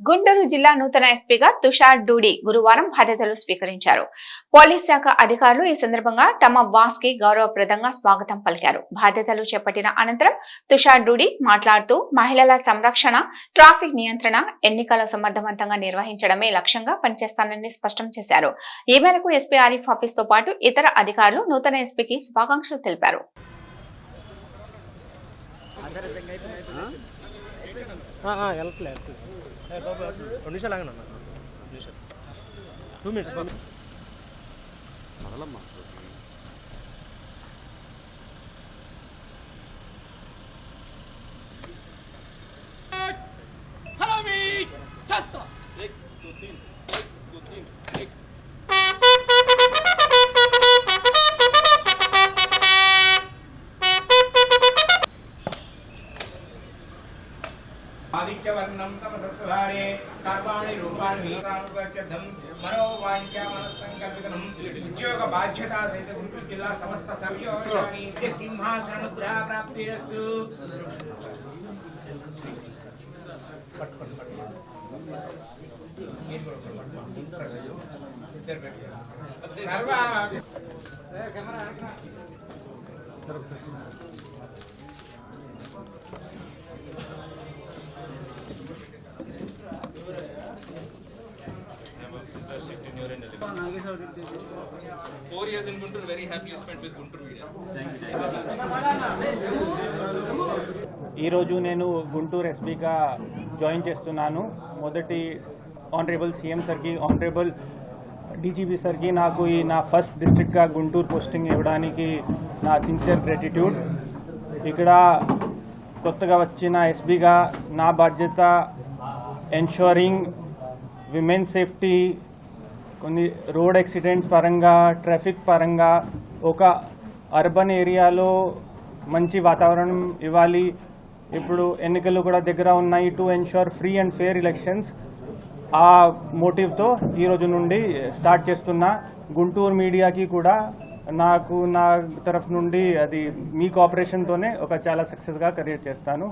గుంటూరు జిల్లా నూతన ఎస్పీగా తుషార్ డూడి గురువారం బాధ్యతలు స్వీకరించారు. పోలీస్ శాఖ అధికారులు ఈ సందర్భంగా తమ బాస్కి గౌరవప్రదంగా స్వాగతం పలికారు. బాధ్యతలు చేపట్టిన అనంతరం తుషార్ డూడి మాట్లాడుతూ మహిళల సంరక్షణ ట్రాఫిక్ నియంత్రణ ఎన్నికలు సమర్థవంతంగా నిర్వహించడమే లక్ష్యంగా పనిచేస్తానని స్పష్టం చేశారు. ఈ మేరకు ఎస్పీ ఆరిఫ్ ఆఫీస్తో పాటు ఇతర అధికారులు నూతన ఎస్పీకి శుభాకాంక్షలు తెలిపారు. వెళ్ళట్లే రెండు నిమిషాలు ఆగండి అన్న నిమిషాలు టూ మినిట్స్ కదలమ్మా ఆదిత్యవర్ణం తమసత్వధారే సర్వాణి రూపాణి విగతానుగచ్చం మనోవాంఛా మనస్సంకల్పితం ఉద్యోగ బాధ్యతా సహిత గుంటూరు జిల్లా సమస్త సంయోగాన్ని సర్వ four years in Guntur, very happily spent with Guntur Media. ఈరోజు నేను గుంటూరు ఎస్పీగా జాయిన్ చేస్తున్నాను. మొదటి ఆనరేబుల్ సీఎం సార్కి ఆనరేబుల్ డీజీపీ సార్కి నాకు ఈ నా ఫస్ట్ డిస్ట్రిక్ట్గా గుంటూరు పోస్టింగ్ ఇవ్వడానికి నా సిన్సియర్ గ్రాటిట్యూడ్ ఇక్కడ కొత్తగా వచ్చిన ఎస్పీగా నా బాధ్యత ఎన్షోరింగ్ విమెన్ సేఫ్టీ కొన్ని రోడ్ యాక్సిడెంట్ పరంగా ట్రాఫిక్ పరంగా ఒక అర్బన్ ఏరియాలో మంచి వాతావరణం ఇవ్వాలి. ఇప్పుడు ఎన్నికలు కూడా దగ్గర ఉన్నాయి. To ensure free and fair elections ఆ మోటివ్తో ఈ రోజు నుండి స్టార్ట్ చేస్తున్నా. గుంటూరు మీడియాకి కూడా నాకు నా తరఫు నుండి అది మీ కోఆపరేషన్తోనే ఒక చాలా సక్సెస్గా క్రియేట్ చేస్తాను.